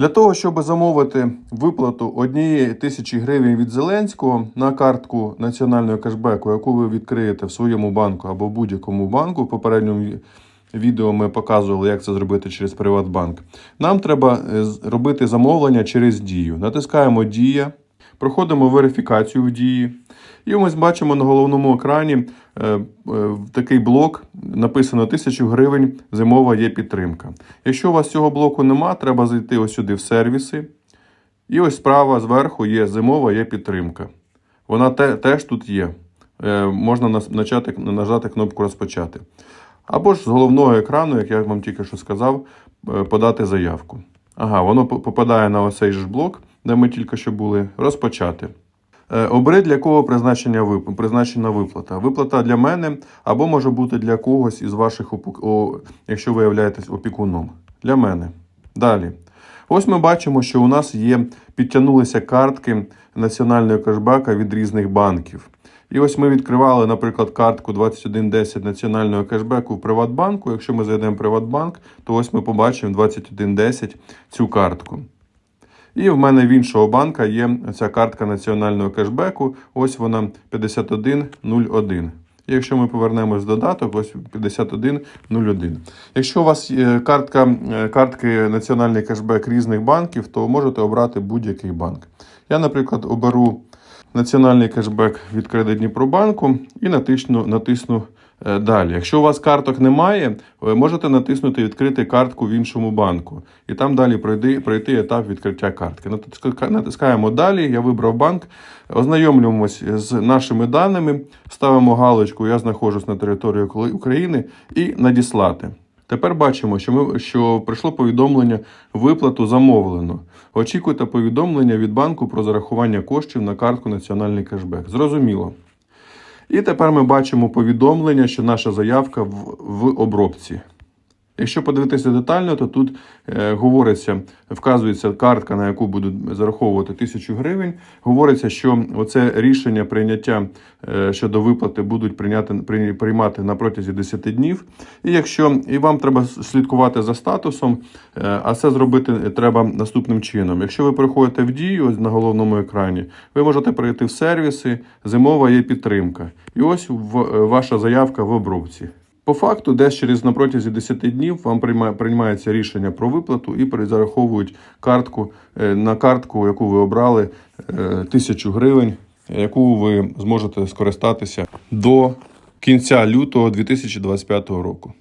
Для того, щоб замовити виплату однієї тисячі гривень від Зеленського на картку національного кешбеку, яку ви відкриєте в своєму банку або будь-якому банку, в попередньому відео ми показували, як це зробити через Приватбанк. Нам треба е, робити замовлення через дію. Натискаємо Дія, проходимо верифікацію в дії. І ми бачимо на головному екрані е, е, такий блок, написано 1000 гривень, зимова є підтримка. Якщо у вас цього блоку нема, треба зайти ось сюди в сервіси. І ось справа зверху є зимова є підтримка. Вона те, теж тут є. Е, можна начати, нажати кнопку розпочати. Або ж з головного екрану, як я вам тільки що сказав, подати заявку. Ага, воно попадає на ось цей же ж блок, де ми тільки що були. Розпочати. Е, Обери для кого призначення вип... призначена виплата. Виплата для мене або може бути для когось із ваших опік... о... якщо ви являєтесь опікуном. Для мене. Далі. Ось ми бачимо, що у нас є підтягнулися картки національного кешбека від різних банків. І ось ми відкривали, наприклад, картку 2110 національного кешбеку в Приватбанку. Якщо ми зайдемо в Приватбанк, то ось ми побачимо 2110 цю картку. І в мене в іншого банка є ця картка національного кешбеку. Ось вона 5101. І якщо ми повернемось в додаток, ось 5101. Якщо у вас є картка, е, картки національний кешбек різних банків, то можете обрати будь-який банк. Я, наприклад, оберу національний кешбек від Кредит Дніпробанку і натисну, натисну е, далі. Якщо у вас карток немає, ви можете натиснути відкрити картку в іншому банку. І там далі пройти, пройти етап відкриття картки. Натиска- Натискаємо далі. Я вибрав банк, ознайомлюємось з нашими даними, ставимо галочку Я знаходжусь на території України і надіслати. Тепер бачимо, що ми що прийшло повідомлення виплату замовлено. Очікуйте повідомлення від банку про зарахування коштів на картку Національний кешбек. Зрозуміло. І тепер ми бачимо повідомлення, що наша заявка в, в обробці. Якщо подивитися детально, то тут е, говориться, вказується картка, на яку будуть зараховувати тисячу гривень. Говориться, що оце рішення прийняття е, щодо виплати будуть прийняти, прийня- приймати на протязі 10 днів. І якщо і вам треба слідкувати за статусом, е, а це зробити треба наступним чином. Якщо ви переходите в дію ось на головному екрані, ви можете перейти в сервіси, зимова є підтримка. І ось в, е, ваша заявка в обробці. По факту, десь через на протязі 10 днів вам прийма- приймається рішення про виплату і перезараховують картку е, на картку, яку ви обрали, е, тисячу гривень, яку ви зможете скористатися до кінця лютого 2025 року.